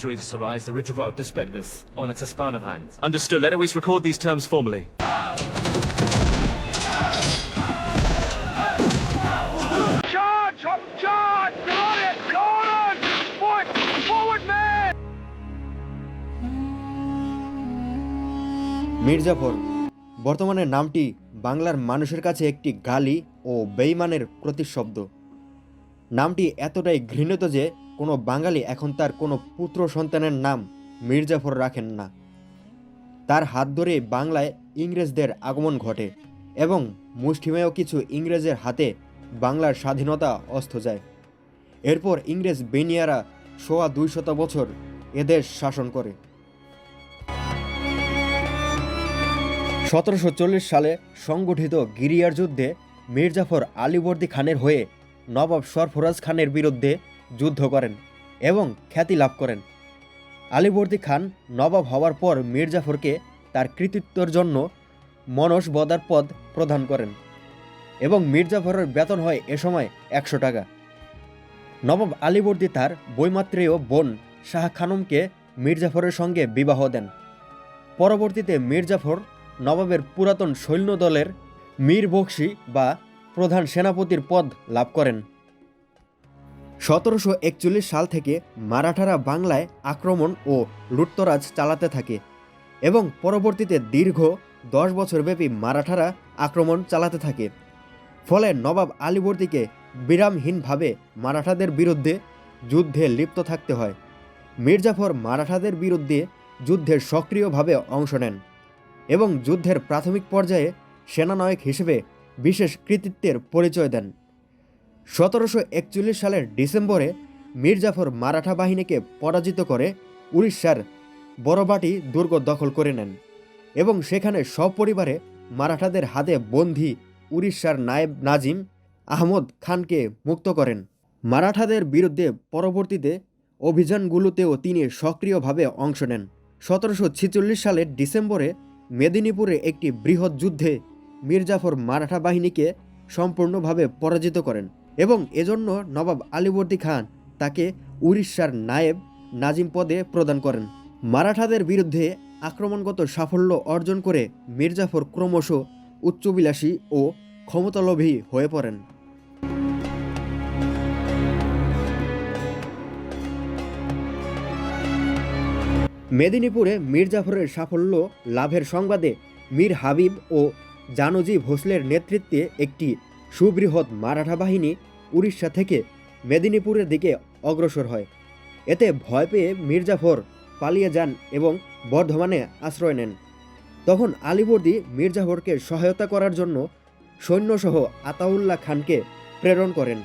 to arise the ritual of despendus on its Hispanavans. Understood. Let us record these terms formally. Charge! Up, charge! Got it! Got it! Forward! Forward, man! Mir Jafar বর্তমানে নামটি বাংলার মানুষের কাছে একটি গালি ও বেইমানের প্রতিশব্দ নামটি এতটাই ঘৃণিত যে কোনো বাঙালি এখন তার কোনো পুত্র সন্তানের নাম মির্জাফর রাখেন না। তার হাত ধরে বাংলায় ইংরেজদের আগমন ঘটে এবং মুষ্টিমেয় কিছু ইংরেজের হাতে বাংলার স্বাধীনতা অস্ত যায়। এরপর ইংরেজ বেনিয়ারা সোয়া দুই শত বছর এদেশ শাসন করে। সতেরোশো চল্লিশ সালে সংগঠিত গিরিয়ার যুদ্ধে মির্জাফর আলীবর্দী খানের হয়ে নবাব সরফরাজ খানের বিরুদ্ধে যুদ্ধ করেন এবং খ্যাতি লাভ করেন। আলীবর্দী খান নবাব হওয়ার পর মির্জাফরকে তার কৃতিত্বের জন্য মনস বদার পদ প্রদান করেন এবং মির্জাফরের বেতন হয় এ সময় একশো টাকা। নবাব আলীবর্দী তার বৈমাত্রেয় বোন শাহ খানমকে মির্জাফরের সঙ্গে বিবাহ দেন। পরবর্তীতে মির্জাফর নবাবের পুরাতন সৈন্যদলের মীর বক্সি বা প্রধান সেনাপতির পদ লাভ করেন। সতেরোশো একচল্লিশ সাল থেকে মারাঠারা বাংলায় আক্রমণ ও লুটতরাজ চালাতে থাকে এবং পরবর্তীতে দীর্ঘ দশ বছরব্যাপী মারাঠারা আক্রমণ চালাতে থাকে। ফলে নবাব আলীবর্দীকে বিরামহীনভাবে মারাঠাদের বিরুদ্ধে যুদ্ধে লিপ্ত থাকতে হয়। মির্জাফর মারাঠাদের বিরুদ্ধে যুদ্ধে সক্রিয়ভাবে অংশ নেন এবং যুদ্ধের প্রাথমিক পর্যায়ে সেনানায়ক হিসেবে বিশেষ কৃতিত্বের পরিচয় দেন। সতেরোশো একচল্লিশ সালের ডিসেম্বরে মির্জাফর মারাঠা বাহিনীকে পরাজিত করে উড়িষ্যার বড়বাটি দুর্গ দখল করে নেন এবং সেখানে সপরিবারে মারাঠাদের হাতে বন্দী উড়িষ্যার নায়েব নাজিম আহমদ খানকে মুক্ত করেন। মারাঠাদের বিরুদ্ধে পরবর্তীতে অভিযানগুলোতেও তিনি সক্রিয়ভাবে অংশ নেন। সতেরোশো ছেচল্লিশ সালের ডিসেম্বরে মেদিনীপুরে একটি বৃহৎ যুদ্ধে মির্জাফর মারাঠা বাহিনীকে সম্পূর্ণভাবে পরাজিত করেন। এবং এজন্য নবাব আলীবর্দী খান তাকে উড়িষ্যার নায়েব নাজিম পদে প্রদান করেন। মারাঠাদের বিরুদ্ধে আক্রমণগত সাফল্য অর্জন করে মির্জাফর ক্রমশ উচ্চবিলাসী ও ক্ষমতালোভী হয়ে পড়েন। মেদিনীপুরে মির্জাফরের সাফল্য লাভের সংবাদে মীর হাবিব ও জানজি ভোসলের নেতৃত্বে একটি সুবৃহৎ মারাঠা বাহিনী উড়িষ্যা থেকে মেদিনীপুরের দিকে অগ্রসর হয়। এতে ভয় পেয়ে মির্জাফর পালিয়ে যান এবং বর্ধমানে আশ্রয় নেন। তখন আলীবর্দী মির্জাফরকে সহায়তা করার জন্য সৈন্যসহ আতাউল্লাহ খানকে প্রেরণ করেন।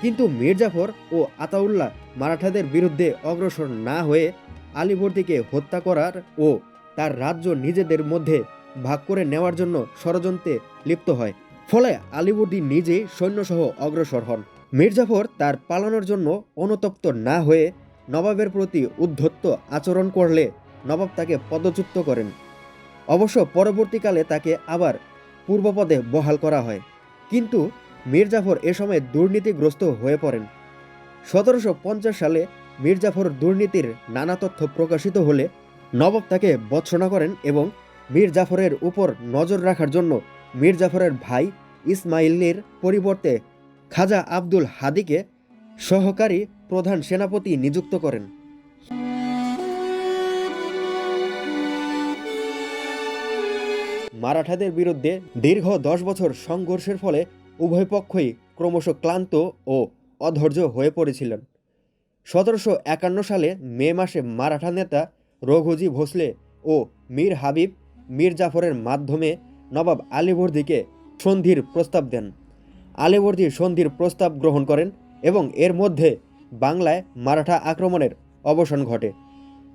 কিন্তু মির্জাফর ও আতাউল্লাহ মারাঠাদের বিরুদ্ধে অগ্রসর না হয়ে আলীবর্দীকে হত্যা করার ও তার রাজ্য নিজেদের মধ্যে ভাগ করে নেওয়ার জন্য ষড়যন্ত্রে লিপ্ত হয়। ফলে আলীবর্দী নিজে সৈন্যসহ অগ্রসর হন। মির্জাফর তার পালানোর জন্য অনুতপ্ত না হয়ে নবাবের প্রতি উদ্ধত্ত আচরণ করলে নবাব তাকে পদচ্যুত করেন। অবশ্য পরবর্তীকালে তাকে আবার পূর্বপদে বহাল করা হয়। কিন্তু মির্জাফর এ সময় দুর্নীতিগ্রস্ত হয়ে পড়েন। সতেরোশো পঞ্চাশ সালে মির্জাফর দুর্নীতির নানা তথ্য প্রকাশিত হলে নবাব তাকে বৎসনা করেন এবং মীর জাফরের উপর নজর রাখার জন্য মীর জাফরের ভাই ইসমাইলের পরিবর্তে খাজা আব্দুল হাদিকে সহকারী প্রধান সেনাপতি নিযুক্ত করেন। মারাঠাদের বিরুদ্ধে দীর্ঘ দশ বছর সংঘর্ষের ফলে উভয় পক্ষই ক্রমশ ক্লান্ত ও অধৈর্য হয়ে পড়েছিলেন। সতেরোশো একান্ন সালে মে মাসে মারাঠা নেতা রঘুজি ভোসলে ও মীর হাবিব মীর জাফরের মাধ্যমে নবাব আলীবর্দীকে সন্ধির প্রস্তাব দেন। আলীবর্দী সন্ধির প্রস্তাব গ্রহণ করেন এবং এর মধ্যে বাংলায় মারাঠা আক্রমণের অবসান ঘটে।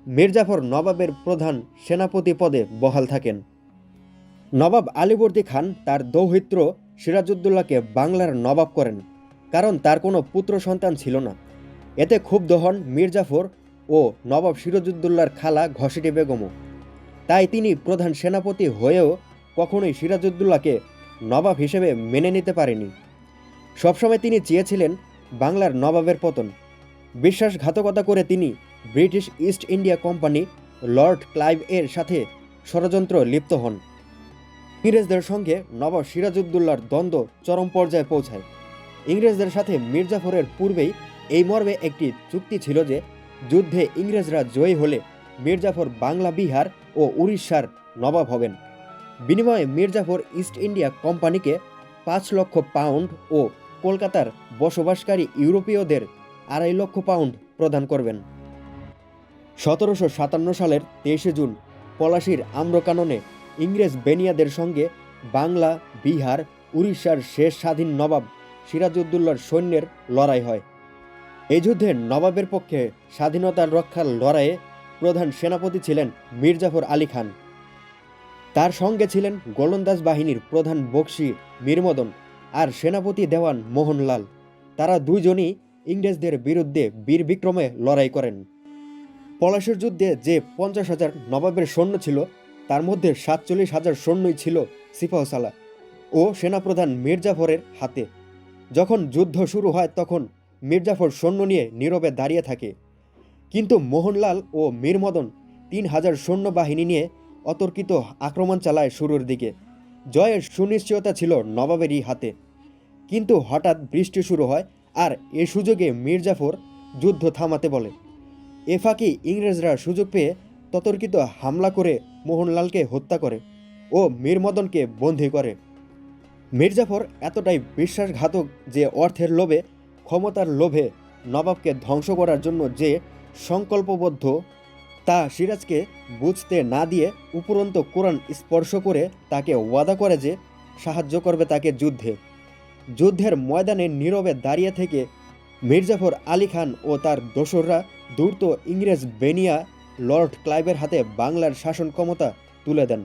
মির্জাফর নবাবের প্রধান সেনাপতি পদে বহাল থাকেন। নবাব আলীবর্দী খান তার দৌহিত্র সিরাজউদ্দৌলাকে বাংলার নবাব করেন, কারণ তার কোনো পুত্র সন্তান ছিল না। এতে ক্ষুব্ধ হন মির্জাফর ও নবাব সিরাজউদ্দৌলার খালা ঘসিটি বেগমও। তাই তিনি প্রধান সেনাপতি হয়েও কখনোই সিরাজউদ্দৌলাকে নবাব হিসেবে মেনে নিতে পারেনি। সবসময় তিনি চেয়েছিলেন বাংলার নবাবের পতন। বিশ্বাসঘাতকতা করে তিনি British East India Company Lord Clive এর সাথে ষড়যন্ত্র লিপ্ত হন। ইংরেজদের সঙ্গে নবাব সিরাজউদ্দৌলার দ্বন্দ্ব চরম পর্যায়ে পৌঁছায়। ইংরেজদের সাথে মির্জাফরের পূর্বেই এই মর্মে একটি চুক্তি ছিল যে, যুদ্ধে ইংরেজরা জয়ী হলে মির্জাফর বাংলা বিহার ও উড়িষ্যার নবাব হবেন। বিনিময়ে মির্জাফর ইস্ট ইন্ডিয়া কোম্পানিকে পাঁচ লক্ষ পাউন্ড ও কলকাতার বসবাসকারী ইউরোপীয়দের আড়াই লক্ষ পাউন্ড প্রদান করবেন। সতেরোশো সাতান্ন সালের তেইশে জুন পলাশির আম্রকাননে ইংরেজ বেনিয়াদের সঙ্গে বাংলা, বিহার, উড়িষ্যার শেষ স্বাধীন নবাব সিরাজউদ্দৌলার সৈন্যের লড়াই হয়। এই যুদ্ধে নবাবের পক্ষে স্বাধীনতার রক্ষার লড়াইয়ে প্রধান সেনাপতি ছিলেন মির্জাফর আলী খান। তার সঙ্গে ছিলেন গোলন্দাজ বাহিনীর প্রধান বক্সি মীরমদন আর সেনাপতি দেওয়ান মোহনলাল। তারা দুইজনই ইংরেজদের বিরুদ্ধে বীর বিক্রমে লড়াই করেন। পলাশের যুদ্ধে যে পঞ্চাশ হাজার নবাবের সৈন্য ছিল, তার মধ্যে সাতচল্লিশ হাজার সৈন্যই ছিল সিপাহসালা ও সেনাপ্রধান মির্জাফরের হাতে। যখন যুদ্ধ শুরু হয়, তখন মির্জাফর সৈন্য নিয়ে নীরবে দাঁড়িয়ে থাকে। কিন্তু মোহনলাল ও মীরমদন তিন হাজার সৈন্য বাহিনী নিয়ে অতর্কিত আক্রমণ চালায় শুরুর দিকে। জয়ের সুনিশ্চয়তা ছিল নবাবেরই হাতে। কিন্তু হঠাৎ বৃষ্টি শুরু হয় আর এ সুযোগে মির্জাফর যুদ্ধ থামাতে বলে। এ ফাঁকি ইংরেজরা সুযোগ পেয়ে ততর্কিত হামলা করে মোহনলালকে হত্যা করে ও মীরমদনকে বন্দী করে। মির্জাফর এতটাই বিশ্বাসঘাতক যে অর্থের লোভে, ক্ষমতার লোভে নবাবকে ধ্বংস করার জন্য যে সংকল্পবদ্ধ তা সিরাজকে বুঝতে না দিয়ে উপরন্ত কোরআন স্পর্শ করে তাকে ওয়াদা করে যে সাহায্য করবে তাকে যুদ্ধে। যুদ্ধের ময়দানে নীরবে দাঁড়িয়ে থেকে মির্জাফর আলী খান ও তার দোসররা দ্রুত ইংরেজ বেনিয়া লর্ড ক্লাইভের হাতে বাংলার শাসন ক্ষমতা তুলে দেন।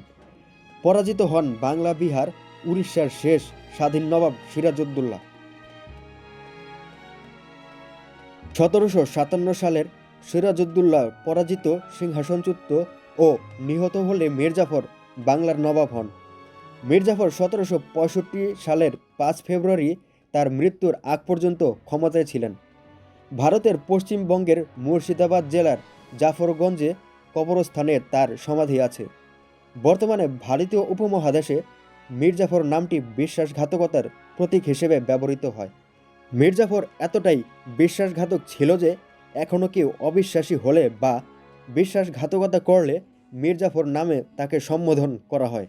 পরাজিত হন বাংলা, বিহার, উড়িষ্যার শেষ স্বাধীন নবাব সিরাজউদ্দৌলা। সতেরোশো সাতান্ন সালের সিরাজউদ্দৌলা পরাজিত সিংহাসনচ্যুত ও নিহত হলে মির্জাফর বাংলার নবাব হন। মির্জাফর সতেরোশো পঁয়ষট্টি সালের পাঁচ ফেব্রুয়ারি তার মৃত্যুর আগ পর্যন্ত ক্ষমতায় ছিলেন। ভারতের পশ্চিমবঙ্গের মুর্শিদাবাদ জেলার জাফরগঞ্জে কবরস্থানে তার সমাধি আছে। বর্তমানে ভারতীয় উপমহাদেশে মির্জাফর নামটি বিশ্বাসঘাতকতার প্রতীক হিসেবে ব্যবহৃত হয়। মির্জাফর এতটাই বিশ্বাসঘাতক ছিল যে এখনও কেউ অবিশ্বাসী হলে বা বিশ্বাসঘাতকতা করলে মির্জাফর নামে তাকে সম্বোধন করা হয়।